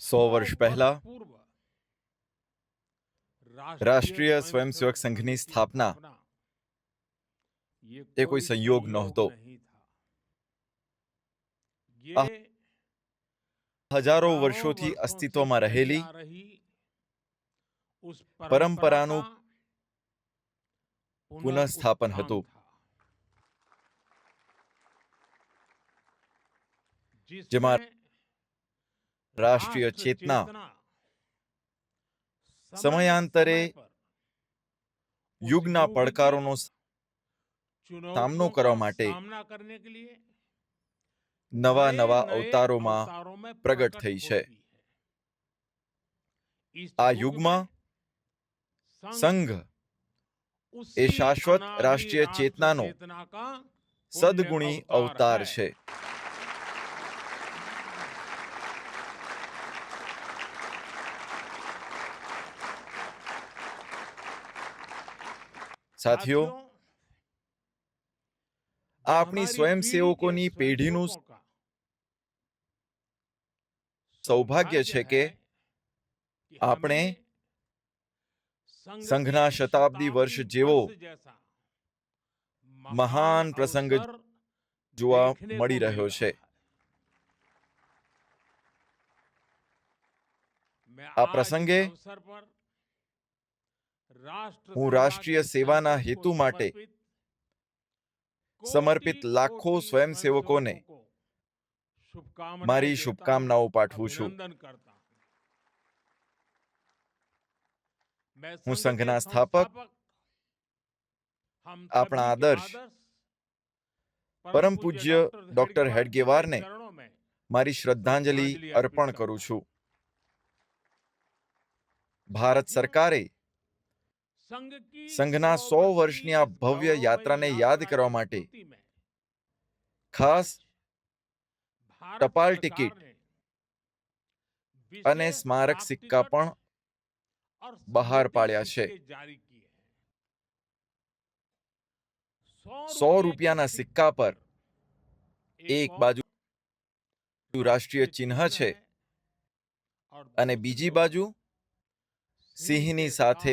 સો વર્ષ પહેલા રાષ્ટ્રીય સ્વયંસેવક સંઘની સ્થાપના એ કોઈ સંયોગ નહોતો આ હજારો વર્ષોથી અસ્તિત્વમાં રહેલી પરંપરાનું પુનઃસ્થાપન હતું જેમાં રાષ્ટ્રીય ચેતના. સમયાંતરે યુગના પડકારોનો સામનો કરવા માટે નવા નવા અવતારોમાં પ્રગટ થઈ છે. આ યુગમાં સંઘ એ શાશ્વત રાષ્ટ્રીય ચેતનાનો સદગુણી અવતાર છે. સાથીઓ આ આપણી સ્વયંસેવકોની પેઢીનું સૌભાગ્ય છે કે આપણે સંઘના શતાબ્દી વર્ષ જેવો મહાન પ્રસંગ જોવા મળી રહ્યો છે. આ પ્રસંગે હું રાષ્ટ્રીય સેવાના હેતુ માટે સમર્પિત લાખો સ્વયંસેવકોને મારી શુભકામનાઓ પાઠવું છું હું સંઘના સ્થાપક આપણા આદર્શ પરમ પૂજ્ય ડોક્ટર હેડગેવારને મારી શ્રદ્ધાંજલિ અર્પણ કરું છું ભારત સરકારે સંઘના સો વર્ષની આ ભવ્ય યાત્રાને યાદ કરવા માટે ખાસ ટપાલ ટિકિટ અને સ્મારક સિક્કા પણ બહાર પાડ્યા છે. સો રૂપિયાના સિક્કા પર એક બાજુ રાષ્ટ્રીય ચિહ્ન છે અને બીજી બાજુ સિંહની સાથે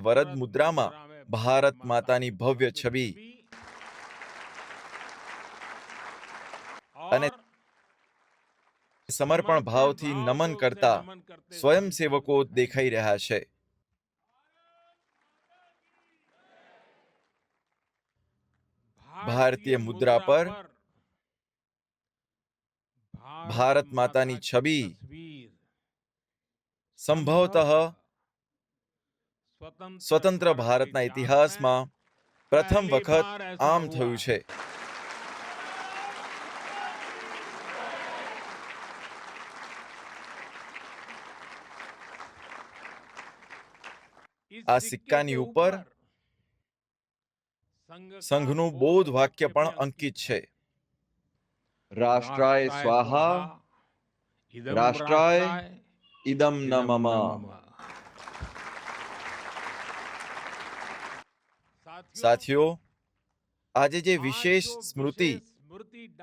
વરદ મુદ્રામાં ભારત માતાની ભવ્ય છબી. અને સમર્પણ ભાવથી નમન કરતા સ્વયંસેવકો દેખાઈ રહ્યા છે. ભારતીય મુદ્રા પર ભારત માતાની છબી. સંભવતઃ સ્વતંત્ર ભારતના ઇતિહાસમાં પ્રથમ વખત આમ થયું છે આ સિક્કાની ઉપર સંઘનું બોધ વાક્ય પણ અંકિત છે રાષ્ટ્રાય સ્વાહા રાષ્ટ્રાય ઇદમ ન સાથીઓ આજે જે વિશેષ સ્મૃતિ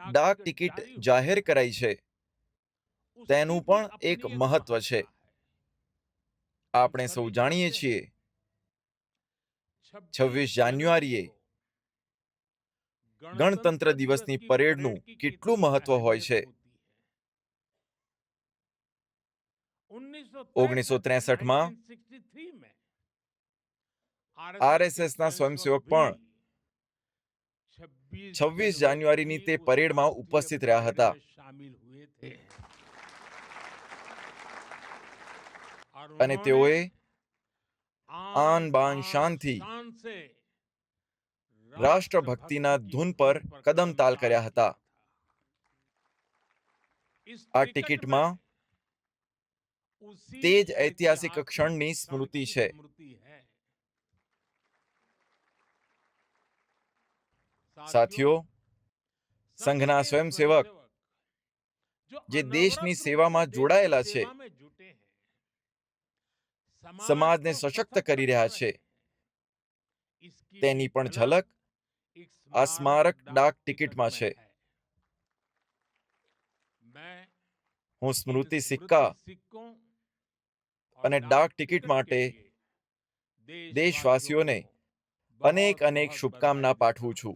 ડાક ટિકિટ જાહેર કરાઈ છે તેનું પણ એક મહત્વ છે આપણે સૌ જાણીએ છીએ છવ્વીસ જાન્યુઆરીએ ગણતંત્ર દિવસની પરેડનું કેટલું મહત્વ હોય છે ઓગણીસો ત્રેસઠમાં આરએસએસ ના સ્વયંસેવક પણ છવ્વીસ જાન્યુઆરીની તે પરેડમાં ઉપસ્થિત રહ્યા હતા. અને તેઓએ આન બાન શાનથી રાષ્ટ્રભક્તિના ધૂન પર કદમ તાલ કર્યા હતા. આ ટિકિટમાં તે જ ઐતિહાસિક ક્ષણની સ્મૃતિ છે. સાથીઓ સંઘના સ્વયંસેવક જે દેશની સેવામાં જોડાયેલા છે સમાજને સશક્ત કરી રહ્યા છે તેની પણ ઝલક આ સ્મારક ડાક ટિકિટમાં છે હું સ્મૃતિ સિક્કા અને ડાક ટિકિટ માટે દેશવાસીઓને અનેક અનેક શુભકામના પાઠવું છું